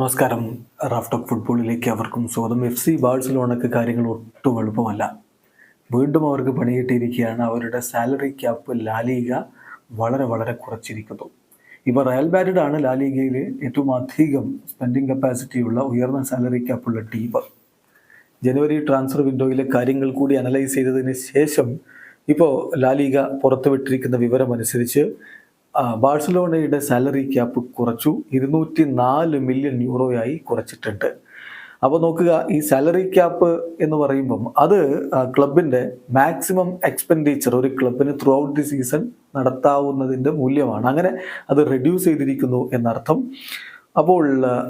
നമസ്കാരം. Raf talk ഫുട്ബോളിലേക്ക് അവർക്കും സ്വാഗതം. എഫ് സി ബാഴ്സലോണക്ക് കാര്യങ്ങൾ ഒട്ടും എളുപ്പമല്ല. വീണ്ടും അവർക്ക് പണികിട്ടിയിരിക്കുകയാണ് അവരുടെ സാലറി ക്യാപ്പ് ലാലിക വളരെ വളരെ കുറച്ചിരിക്കുന്നു. ഇപ്പോൾ റയൽ ബാരിഡ് ആണ് ലാലിഗയിൽ ഏറ്റവും അധികം സ്പെൻഡിങ് കപ്പാസിറ്റി ഉള്ള ഉയർന്ന സാലറി ക്യാപ്പുള്ള ടീം. ജനുവരി ട്രാൻസ്ഫർ വിൻഡോയിലെ കാര്യങ്ങൾ കൂടി അനലൈസ് ചെയ്തതിന് ശേഷം ഇപ്പോൾ ലാലിക പുറത്തുവിട്ടിരിക്കുന്ന വിവരമനുസരിച്ച് ബാഴ്സലോണയുടെ സാലറി ക്യാപ്പ് കുറച്ചു. ഇരുന്നൂറ്റി നാല് മില്യൺ യൂറോയായി കുറച്ചിട്ടുണ്ട്. അപ്പോൾ നോക്കുക ഈ സാലറി ക്യാപ്പ് എന്ന് പറയുമ്പം അത് ക്ലബിന്റെ മാക്സിമം എക്സ്പെൻഡിച്ചർ ഒരു ക്ലബിന് ത്രൂ ഔട്ട് ദി സീസൺ നടത്താവുന്നതിന്റെ മൂല്യമാണ്. അങ്ങനെ അത് റെഡ്യൂസ് ചെയ്തിരിക്കുന്നു എന്നർത്ഥം. അപ്പോൾ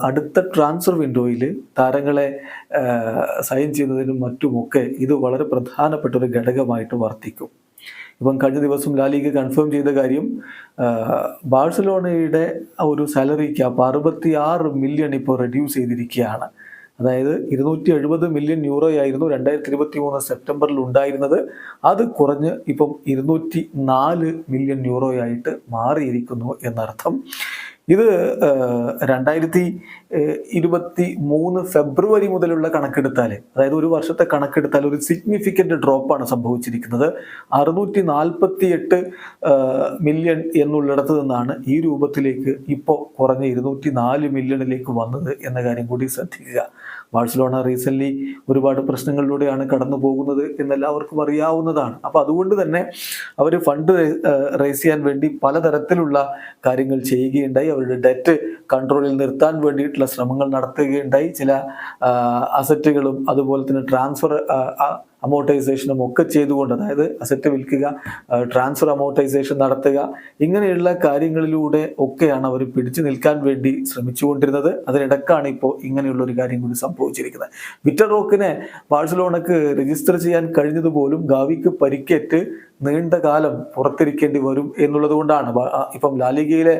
അടുത്ത ട്രാൻസ്ഫർ വിൻഡോയിൽ താരങ്ങളെ സൈൻ ചെയ്യുന്നതിനും മറ്റുമൊക്കെ ഇത് വളരെ പ്രധാനപ്പെട്ട ഒരു ഘടകമായിട്ട് വർത്തിക്കും. ഇപ്പം കഴിഞ്ഞ ദിവസം ലാലിക കൺഫേം ചെയ്ത കാര്യം ബാഴ്സലോണയുടെ ഒരു സാലറി ക്യാപ്പ് അറുപത്തി ആറ് മില്യൺ ഇപ്പോൾ റെഡ്യൂസ് ചെയ്തിരിക്കുകയാണ്. അതായത് ഇരുന്നൂറ്റി എഴുപത് മില്യൺ യൂറോ ആയിരുന്നു രണ്ടായിരത്തി ഇരുപത്തി മൂന്ന് സെപ്റ്റംബറിൽ ഉണ്ടായിരുന്നത്. അത് കുറഞ്ഞ് ഇപ്പം ഇരുന്നൂറ്റി നാല് മില്യൺ യൂറോയായിട്ട് മാറിയിരിക്കുന്നു എന്നർത്ഥം. ഇത് രണ്ടായിരത്തി ഇരുപത്തി മൂന്ന് ഫെബ്രുവരി മുതലുള്ള കണക്കെടുത്താൽ അതായത് ഒരു വർഷത്തെ കണക്കെടുത്താൽ ഒരു സിഗ്നിഫിക്കന്റ് ഡ്രോപ്പാണ് സംഭവിച്ചിരിക്കുന്നത്. അറുന്നൂറ്റി നാൽപ്പത്തി എട്ട് മില്യൺ എന്നുള്ളിടത്ത് നിന്നാണ് ഈ രൂപത്തിലേക്ക് ഇപ്പോൾ കുറഞ്ഞ ഇരുന്നൂറ്റി നാല് മില്യണിലേക്ക് വന്നത് എന്ന കാര്യം കൂടി ശ്രദ്ധിക്കുക. ബാഴ്സലോണ റീസെന്റ്ലി ഒരുപാട് പ്രശ്നങ്ങളിലൂടെയാണ് കടന്നു പോകുന്നത് എന്നെല്ലാവർക്കും അറിയാവുന്നതാണ്. അപ്പോൾ അതുകൊണ്ട് തന്നെ അവർ ഫണ്ട് റേസ് ചെയ്യാൻ വേണ്ടി പലതരത്തിലുള്ള കാര്യങ്ങൾ ചെയ്യുകയുണ്ടായി. അവരുടെ ഡെറ്റ് കൺട്രോളിൽ നിർത്താൻ വേണ്ടിയിട്ടുള്ള ശ്രമങ്ങൾ നടത്തുകയുണ്ടായി. ചില അസറ്റുകളും അതുപോലെ തന്നെ ട്രാൻസ്ഫർ അമോർട്ടൈസേഷനും ഒക്കെ ചെയ്തുകൊണ്ട് അതായത് അസറ്റ് വിൽക്കുക ട്രാൻസ്ഫർ അമോർട്ടൈസേഷൻ നടത്തുക ഇങ്ങനെയുള്ള കാര്യങ്ങളിലൂടെ ഒക്കെയാണ് അവർ പിടിച്ചു നിൽക്കാൻ വേണ്ടി ശ്രമിച്ചുകൊണ്ടിരുന്നത്. അതിനിടക്കാണ് ഇപ്പോൾ ഇങ്ങനെയുള്ള ഒരു കാര്യം കൂടി സംഭവിച്ചിരിക്കുന്നത്. വിറ്റർ റോക്കിനെ ബാഴ്സലോണക്ക് രജിസ്റ്റർ ചെയ്യാൻ കഴിഞ്ഞതുപോലും ഗാവിക്ക് പരിക്കേറ്റ് നീണ്ട കാലം പുറത്തിരിക്കേണ്ടി വരും എന്നുള്ളത് കൊണ്ടാണ്. ഇപ്പം ലാലിഗയിലെ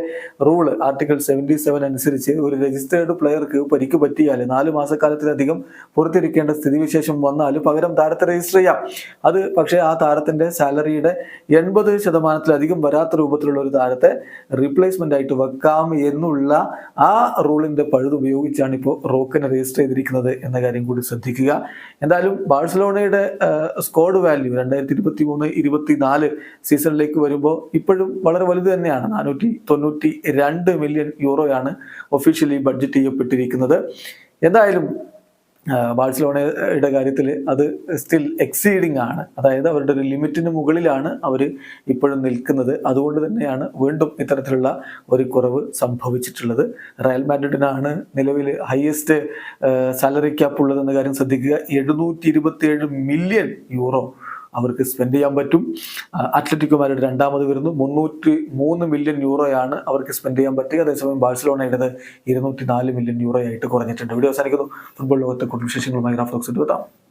റൂൾ ആർട്ടിക്കിൾ സെവന്റി സെവൻ അനുസരിച്ച് ഒരു രജിസ്റ്റേർഡ് പ്ലെയർക്ക് പരിക്ക് പറ്റിയാൽ നാല് മാസക്കാലത്തിലധികം പുറത്തിരിക്കേണ്ട സ്ഥിതിവിശേഷം വന്നാൽ പകരം താരത്തെ രജിസ്റ്റർ ചെയ്യാം. അത് പക്ഷേ ആ താരത്തിന്റെ സാലറിയുടെ എൺപത് ശതമാനത്തിലധികം വരാത്ത രൂപത്തിലുള്ള ഒരു താരത്തെ റീപ്ലേസ്മെന്റ് ആയിട്ട് വെക്കാം എന്നുള്ള ആ റൂളിന്റെ പഴുത് ഉപയോഗിച്ചാണ് ഇപ്പോൾ റോക്കിനെ രജിസ്റ്റർ ചെയ്തിരിക്കുന്നത് എന്ന കാര്യം കൂടി ശ്രദ്ധിക്കുക. എന്തായാലും ബാഴ്സലോണയുടെ സ്കോഡ് വാല്യൂ രണ്ടായിരത്തി ഇരുപത്തി മൂന്ന് ഇരുപത്തി നാല് സീസണിലേക്ക് വരുമ്പോൾ ഇപ്പോഴും വളരെ വലുത് തന്നെയാണ്. നാനൂറ്റി തൊണ്ണൂറ്റി രണ്ട് മില്യൺ യൂറോയാണ് ഒഫീഷ്യലി ബഡ്ജറ്റ് ചെയ്യപ്പെട്ടിരിക്കുന്നത്. എന്തായാലും ബാഴ്സലോണയുടെ കാര്യത്തിൽ അത് സ്റ്റിൽ എക്സീഡിങ് ആണ്. അതായത് അവരുടെ ഒരു ലിമിറ്റിന് മുകളിലാണ് അവർ ഇപ്പോഴും നിൽക്കുന്നത്. അതുകൊണ്ട് തന്നെയാണ് വീണ്ടും ഇത്തരത്തിലുള്ള ഒരു കുറവ് സംഭവിച്ചിട്ടുള്ളത്. റയൽ മാഡ്രിഡിനാണ് നിലവിൽ ഹയസ്റ്റ് സാലറി ക്യാപ്പ് ഉള്ളതെന്ന കാര്യം ശ്രദ്ധിക്കുക. എഴുന്നൂറ്റി മില്യൺ യൂറോ അവർക്ക് സ്പെൻഡ് ചെയ്യാൻ പറ്റും. അത്ലറ്റിക്കോ മാഡ്രിഡ് രണ്ടാമത് വരുന്നു. മുന്നൂറ്റി മൂന്ന് മില്യൺ യൂറോയാണ് അവർക്ക് സ്പെൻഡ് ചെയ്യാൻ പറ്റുക അതേസമയം ബാഴ്സലോണയുടേത് ഇരുന്നൂറ്റി നാല് മില്യൺ യൂറോ ആയിട്ട് കുറഞ്ഞിട്ടുണ്ട്. വീഡിയോ അവസാനിക്കുന്നു. ഫുട്ബോൾ ലോകത്തെ കുടുംബ വിശേഷങ്ങളുമായി റാഫ്ലോക്സ് എത്താം